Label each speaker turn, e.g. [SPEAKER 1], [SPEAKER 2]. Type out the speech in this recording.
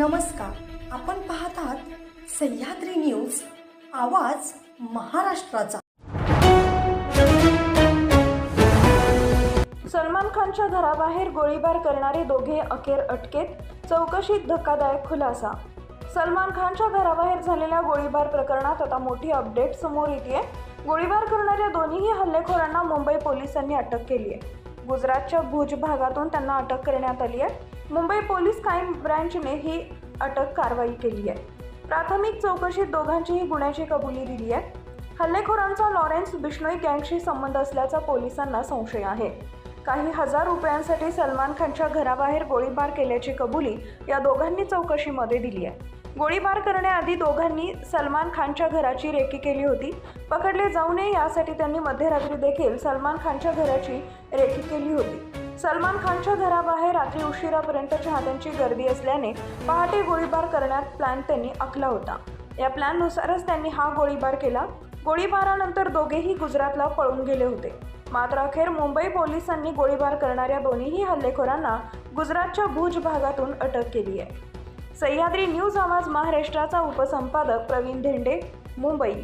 [SPEAKER 1] नमस्कार. आपण पाहत आहात सह्याद्री न्यूज आवाज महाराष्ट्राचा.
[SPEAKER 2] सलमान खानच्या घराबाहेर गोळीबार करणारे दोघे अखेर अटकेत चौकशीत धक्कादायक खुलासा. सलमान खानच्या घराबाहेर झालेल्या गोळीबार प्रकरणात आता मोठी अपडेट समोर येते गोळीबार करणाऱ्या दोन्हीही हल्लेखोरांना मुंबई पोलिसांनी अटक केली आहे गुजरातच्या भुज भागातून त्यांना अटक करण्यात आली आहे मुंबई पोलीस क्राईम ब्रँचने ही अटक कारवाई केली आहे. प्राथमिक चौकशीत दोघांचीही गुन्ह्याची कबुली दिली आहे. हल्लेखोरांचा लॉरेन्स बिश्नोई गँगशी संबंध असल्याचा पोलिसांना संशय आहे. काही हजार रुपयांसाठी सलमान खानच्या घराबाहेर गोळीबार केल्याची कबुली या दोघांनी चौकशीमध्ये दिली आहे. गोळीबार करण्याआधी दोघांनी सलमान खानच्या घराची रेकी केली होती. पकडले जाऊ नये यासाठी त्यांनी मध्यरात्री देखील सलमान खानच्या घराची रेकी केली होती. सलमान खानच्या घराबाहेर रात्री उशिरापर्यंत चाहत्यांची गर्दी असल्याने पहाटे गोळीबार करण्यात प्लॅन त्यांनी आखला होता. या प्लॅननुसारच त्यांनी हा गोळीबार केला. गोळीबारानंतर दोघेही गुजरातला पळून गेले होते. मात्र अखेर मुंबई पोलिसांनी गोळीबार करणाऱ्या दोन्हीही हल्लेखोरांना गुजरातच्या भुज भागातून अटक केली आहे. सह्याद्री न्यूज आवाज महाराष्ट्राचा उपसंपादक प्रवीण धेंडे मुंबई.